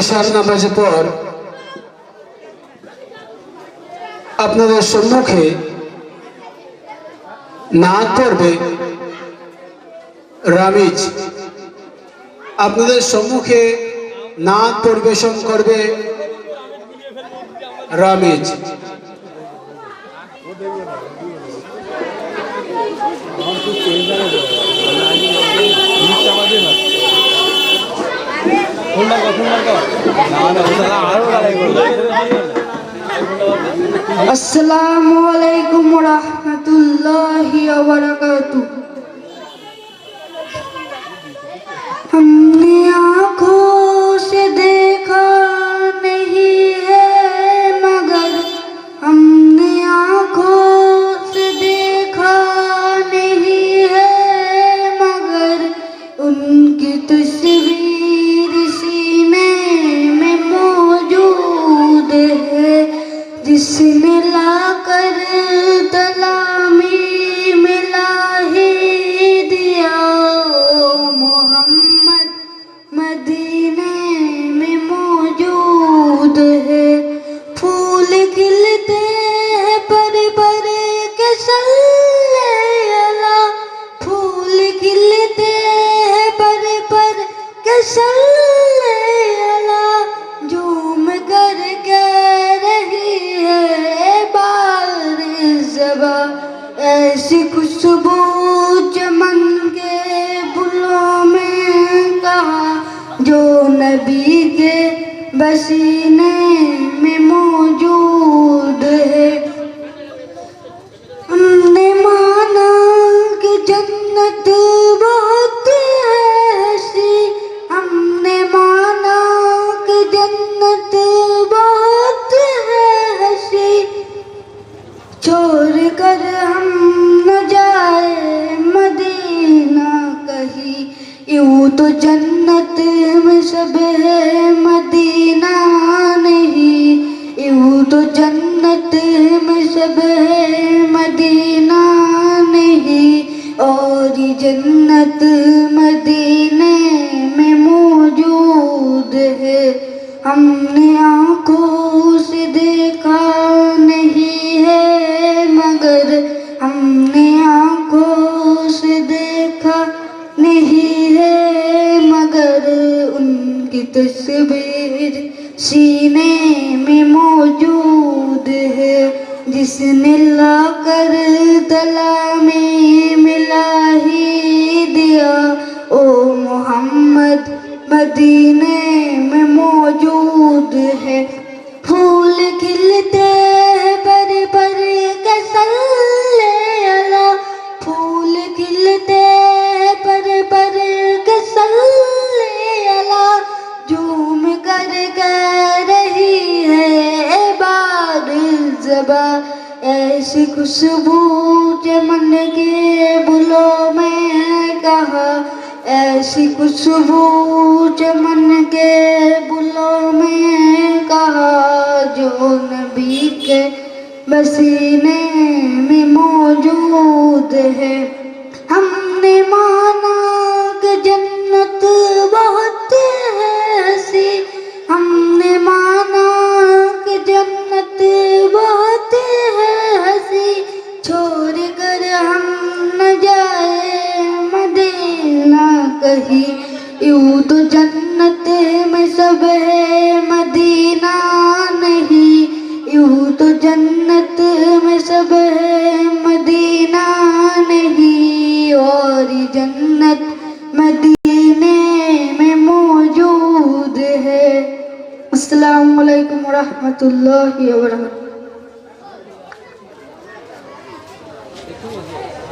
ঈশার নামাজের পর। আপনাদের সম্মুখে নাচ করবে রামিজ। আপনাদের সম্মুখে নাচ পরিবেশন করবে রামিজ। ফোন মার্কা ফোন মার্কা না না ওটা আসসালামু আলাইকুম ওয়া রাহমাতুল্লাহি ওয়া বারাকাতুহু। 生 محمد مدینے میں موجود ہے۔ پھول کھلتے ہیں بر بر کے صلی اللہ پھول کھلتے ہیں بر بر کے صلی اللہ جھوم کر کہہ رہی ہے بار زبا۔ ایسی خوشبو چمن کے بلوں میں کہا ایسی خوشبو چمن کے بلوں میں کہا جو نبی کے بسینے میں موجود ہے۔ ہم نے ماں نہیں یوں تو جنت میں سب ہے مدینہ نہیں یوں تو جنت میں سب ہے مدینہ نہیں اور جنت مدینے میں موجود ہے السلام علیکم ورحمۃ اللہ وبرکاتہ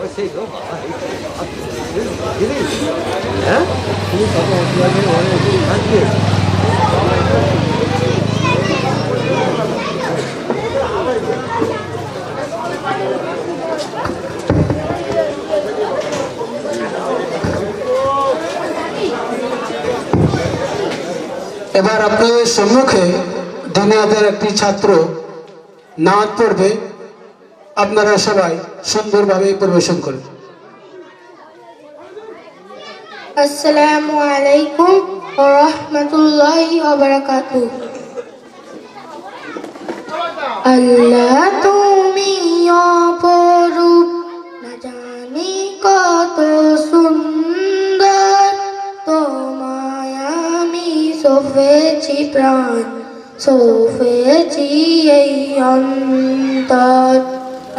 Thank you. হ্যাঁ? এবার আপনাদের সম্মুখে দুনিয়াদের একটি ছাত্র নাচ পড়বে। আপনারা সবাই সুন্দরভাবে পরিবেশন করবেন আসসালামু আলাইকুম রহমতুল্লাহি ওবারাকাতুহ আল্লাহ তুমি অপরূপ, না জানি কত সুন্দর। তোমায় আমি সফেছি প্রাণ, সফেছি এই অন্তর।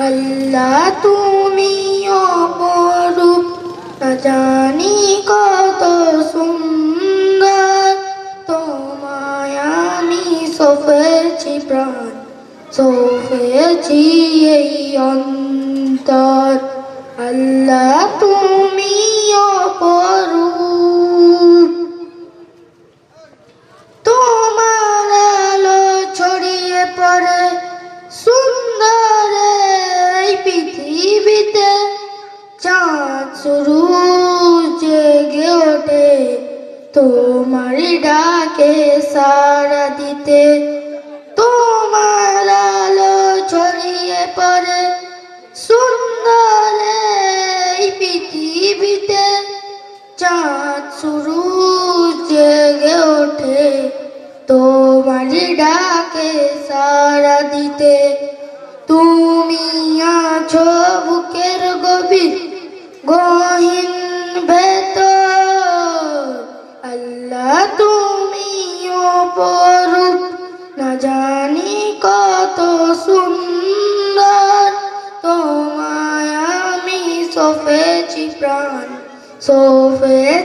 আল্লাহ তুমি অপরূপ জানি কত সুন্দর। তোমায় আমি সফেছি প্রাণ সফেছি এই অন্তর। আল্লাহ তুমি তোমার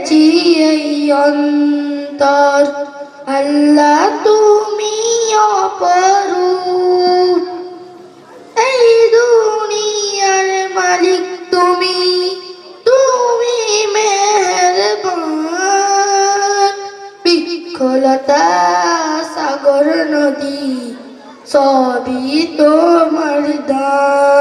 সফেছি এই অন্তর আল্লাহ তুমি অপরূপ। এই দুনিয়ার মালিক তুমি তুমি মেহেরবান। বিক্ষলতা সাগর নদী, সবই তোমার দান।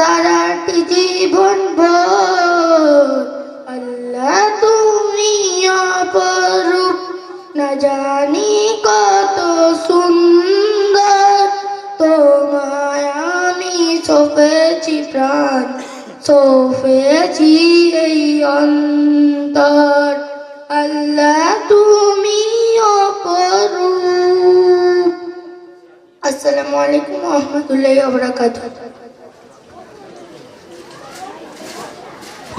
সারাটি জীবন ভর। আল্লাহ, তুমি অপরূপ। না জানি কত সুন্দর। তোমায় আমি সফেছি প্রাণ। সফেছি এই অন্তর। আল্লাহ, তুমি অপরূপ। আসসালামু আলাইকুম রহমতুল্লাহ বরকাতুহ।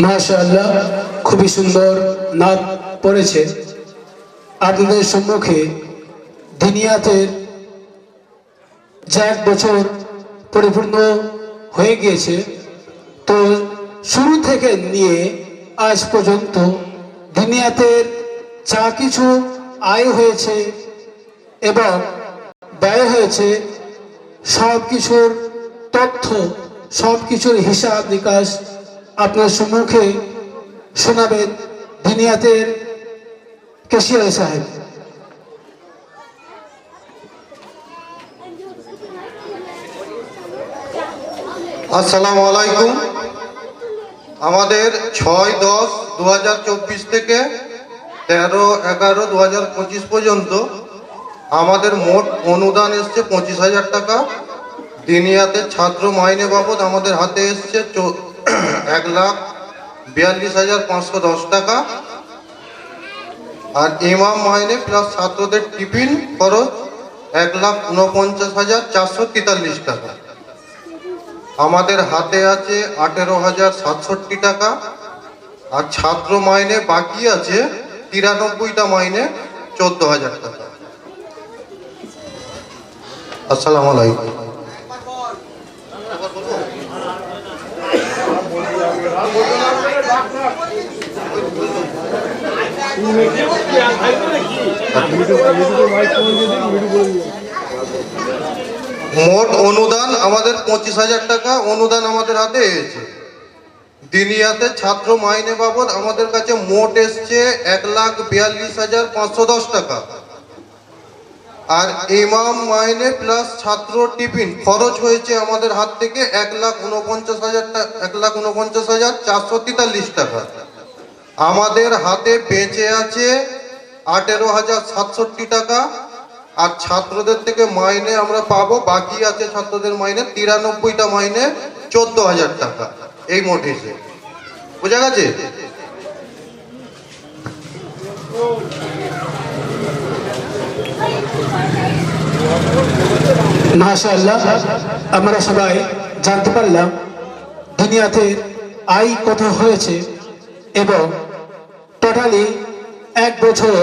মাশাআল্লাহ, খুবই সুন্দর নাচ পড়েছে। আপনাদের সম্মুখে দিনিয়াতের যা এক বছর পরিপূর্ণ হয়ে গিয়েছে, তো শুরু থেকে নিয়ে আজ পর্যন্ত দিনিয়াতের যা কিছু আয় হয়েছে এবং ব্যয় হয়েছে সব কিছুর তথ্য সব কিছুর হিসাব নিকাশ আপনার সম্মুখে শোনাবেন দিনিয়াতের কেশিয়ার সাহেব। আসসালামু আলাইকুম। আমাদের ছয় দশ দু থেকে তেরো এগারো দু পর্যন্ত আমাদের মোট অনুদান এসছে পঁচিশ হাজার টাকা। দিনিয়াতে ছাত্র মাইনে বাবদ আমাদের হাতে এসছে এক লাখ বিয়াল্লিশ হাজার পাঁচশো দশ টাকা। আর ইমাম মাইনে প্লাস ছাত্রদের টিফিন খরচ এক লাখ উনপঞ্চাশ হাজার চারশো তেতাল্লিশ টাকা। আমাদের হাতে আছে আঠেরো হাজার সাতষট্টি টাকা। আর ছাত্র মাইনে বাকি আছে তিরানব্বইটা মাইনে চোদ্দ হাজার টাকা। আসসালামু আলাইকুম। মোট অনুদান আমাদের পঁচিশ হাজার টাকা, অনুদান আমাদের হাতে এসেছে। দিনিয়াতে ছাত্র মাইনে বাবদ আমাদের কাছে মোট এসছে এক লাখ বিয়াল্লিশ হাজার পাঁচশো দশ টাকা। আর ইমাম মাইনে প্লাস ছাত্র টিফিন খরচ হয়েছে আমাদের হাত থেকে এক লাখ উনপঞ্চাশ হাজার এক লাখ উনপঞ্চাশ হাজার চারশো তেতাল্লিশ টাকা। আমাদের হাতে বেঁচে আছে আঠেরো হাজার সাতষট্টি টাকা। আর ছাত্রদের থেকে মাইনে আমরা পাবো, বাকি আছে ছাত্রদের মাইনে তিরানব্বইটা মাইনে চোদ্দ হাজার টাকা। এই মোট হিসেবে। বোঝা গেছে? আমরা সবাই জানতে পারলাম দুনিয়াতে আয় কত হয়েছে এবং টোটালি এক বছর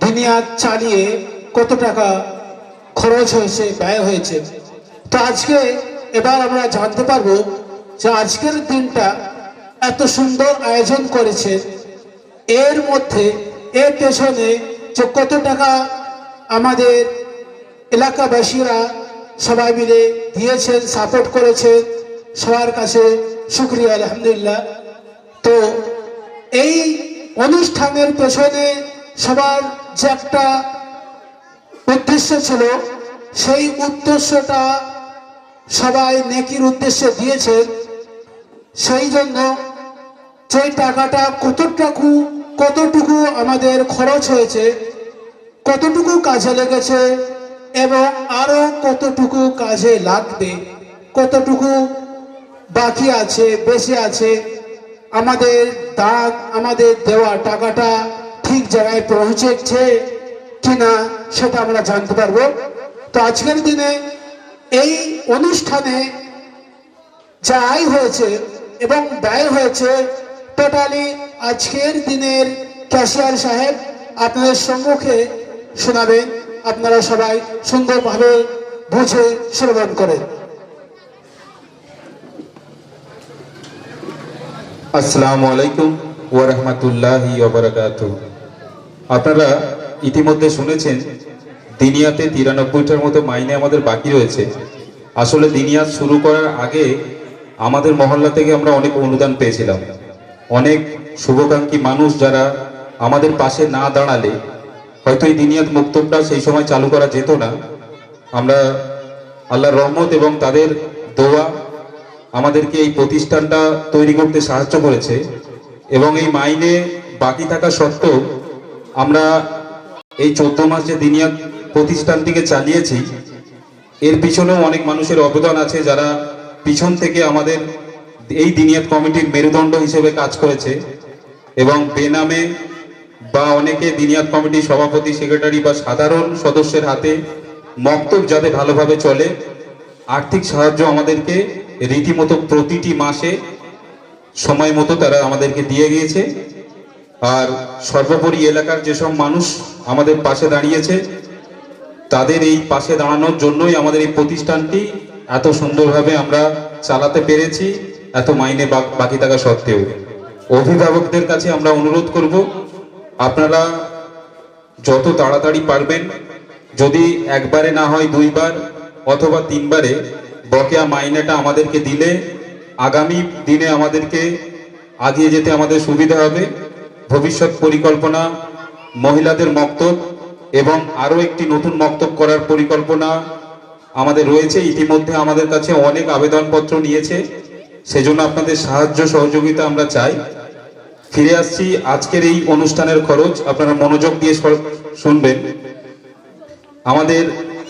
দুনিয়া চালিয়ে কত টাকা খরচ হয়েছে, ব্যয় হয়েছে। তো আজকে এবার আমরা জানতে পারব যে আজকের দিনটা এত সুন্দর আয়োজন করেছে। এর মধ্যে, এর পেছনে যে কত টাকা আমাদের এলাকাবাসীরা সবাই মিলে দিয়েছেন, সাপোর্ট করেছেন, সবার কাছে শুক্রিয়া, আলহামদুলিল্লাহ। তো এই অনুষ্ঠানের পেছনে সবার যে একটা উদ্দেশ্য ছিল, সেই উদ্দেশ্যটা সবাই নেকির উদ্দেশ্যে দিয়েছেন। সেই জন্য যে টাকাটা কতটুকু কতটুকু আমাদের খরচ হয়েছে, কতটুকু কাজে লেগেছে এবং আরও কতটুকু কাজে লাগবে, কতটুকু বাকি আছে, বেশি আছে আমাদের দাগ, আমাদের দেওয়া টাকাটা ঠিক জায়গায় পৌঁছেছে কিনা সেটা আমরা জানতে পারব। তো আজকের দিনে এই অনুষ্ঠানে যা আয় হয়েছে এবং ব্যয় হয়েছে টোটালি আজকের দিনের ক্যাশিয়ার সাহেব আপনাদের সম্মুখে শোনাবেন। আপনারা সবাই সুন্দরভাবে বুঝে শ্রবণ করেন। আসসালামু আলাইকুম ওয়া রাহমাতুল্লাহি ওয়া বারাকাতুহু। আপনারা ইতিমধ্যে শুনেছেন, দিনিয়াতে তিরানব্বইটার মতো মাইনে আমাদের বাকি রয়েছে। আসলে দিনিয়াত শুরু করার আগে আমাদের মহল্লা থেকে আমরা অনেক অনুদান পেয়েছিলাম। অনেক শুভকাঙ্ক্ষী মানুষ যারা আমাদের পাশে না দাঁড়ালে হয়তো এই দিনিয়াত মুক্তবটা সেই সময় চালু করা যেত না। আমরা আল্লাহর রহমত এবং তাদের দোয়া আমাদেরকে এই প্রতিষ্ঠানটা তৈরি করতে সাহায্য করেছে এবং এই মাইনে বাকি থাকা সত্ত্বেও আমরা এই চোদ্দ মাস যে দিনিয়া প্রতিষ্ঠানটিকে চালিয়েছি, এর পিছনেও অনেক মানুষের অবদান আছে যারা পিছন থেকে আমাদের এই দিনিয়াত কমিটির মেরুদণ্ড হিসেবে কাজ করেছে এবং বেনামে বা অনেকে দিনিয়াত কমিটির সভাপতি, সেক্রেটারি বা সাধারণ সদস্যের হাতে মক্তব যাতে ভালোভাবে চলে, আর্থিক সাহায্য আমাদেরকে রীতিমতো প্রতিটি মাসে সময় মতো তারা আমাদেরকে দিয়ে গিয়েছে। আর সর্বোপরি এলাকার যেসব মানুষ আমাদের পাশে দাঁড়িয়েছে, তাদের এই পাশে দাঁড়ানোর জন্যই আমাদের এই প্রতিষ্ঠানটি এত সুন্দরভাবে আমরা চালাতে পেরেছি, এত মাইনে বাকি থাকা সত্ত্বেও। অভিভাবকদের কাছে আমরা অনুরোধ করব, আপনারা যত তাড়াতাড়ি পারবেন, যদি একবারে না হয় দুইবার অথবা তিনবারে বকেয়া মাইনেটা আমাদেরকে দিলে আগামী দিনে আমাদেরকে আগিয়ে যেতে আমাদের সুবিধা হবে। ভবিষ্যৎ পরিকল্পনা, মহিলাদের মক্তব এবং আরও একটি নতুন মক্তব করার পরিকল্পনা আমাদের রয়েছে। ইতিমধ্যে আমাদের কাছে অনেক আবেদনপত্র নিয়েছে। সেজন্য আপনাদের সাহায্য সহযোগিতা আমরা চাই। ফিরে আসছি আজকের এই অনুষ্ঠানের খরচ। আপনারা মনোযোগ দিয়ে শুনবেন। আমাদের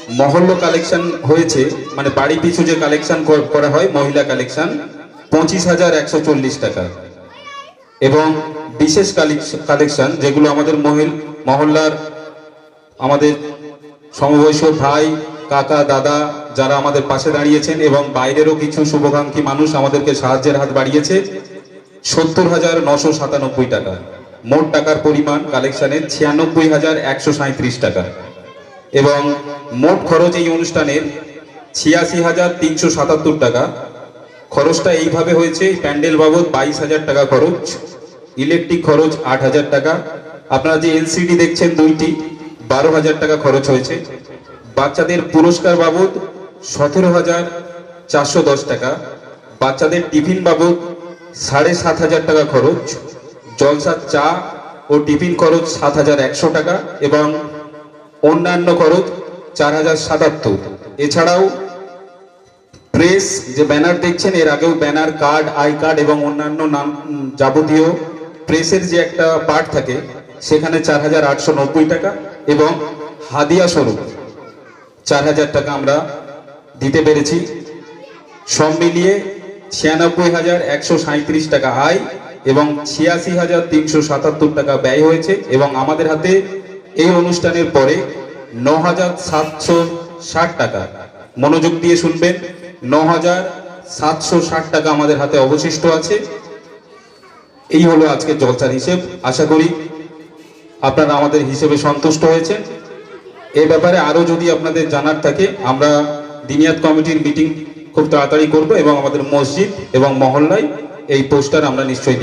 মহল্ল কালেকশন হয়েছে মানে বাড়ি পিছু যে কালেকশন করা হয়, মহিলা কালেকশন পঁচিশ হাজার একশো চল্লিশ টাকা। এবং বিশেষ কালেকশন যেগুলো আমাদের মহিল, মহল্লার আমাদের সমবয়স্ক ভাই, কাকা, দাদা যারা আমাদের পাশে দাঁড়িয়েছেন এবং বাইরেরও কিছু শুভকাঙ্ক্ষী মানুষ আমাদেরকে সাহায্যের হাত বাড়িয়েছে, সত্তর হাজার নশো সাতানব্বই টাকা। মোট টাকার পরিমাণ কালেকশনের ছিয়ানব্বই হাজার একশো সাঁত্রিশ টাকা। এবং মোট খরচ এই অনুষ্ঠানের ছিয়াশি হাজার তিনশো সাতাত্তর টাকা। খরচটা এইভাবে হয়েছে, প্যান্ডেল বাবদ বাইশ হাজার টাকা খরচ, ইলেকট্রিক খরচ আট হাজার টাকা। আপনারা যে এলসিডি দেখছেন দুইটি, বারো হাজার টাকা খরচ হয়েছে। বাচ্চাদের পুরস্কার বাবদ সতেরো হাজার চারশো দশ টাকা। বাচ্চাদের টিফিন বাবদ সাড়ে সাত হাজার টাকা খরচ। জলসার চা ও টিফিন খরচ সাত হাজার একশো টাকা এবং অন্যান্য খরচ চার হাজার সাতাত্তর। এছাড়াও প্রেস যে ব্যানার দেখছেন, এর আগেও ব্যানার, কার্ড, আই কার্ড এবং অন্যান্য নাম যাবতীয় প্রেসের যে একটা পার্ট থাকে, সেখানে চার হাজার আটশো নব্বই টাকা এবং হাদিয়া স্বরূপ চার হাজার টাকা আমরা দিতে পেরেছি। সব মিলিয়ে ছিয়ানব্বই হাজার একশো সাঁত্রিশ টাকা আয় এবং ছিয়াশি হাজার তিনশো সাতাত্তর টাকা ব্যয় হয়েছে এবং আমাদের হাতে এই অনুষ্ঠানের পরে ন হাজার সাতশো ষাট টাকা। মনোযোগ দিয়ে শুনবেন ন হাজার সাতশো ষাট টাকা আমাদের হাতে অবশিষ্ট আছে। এই হলো আজকের জলসার হিসেব। আশা করি আপনারা আমাদের হিসেবে সন্তুষ্ট হয়েছেন। এ ব্যাপারে আরও যদি আপনাদের জানার থাকে, আমরা দিনিয়াত কমিটির মিটিং খুব তাড়াতাড়ি করব এবং আমাদের মসজিদ এবং মহল্লায় এই পোস্টার আমরা নিশ্চয়ই।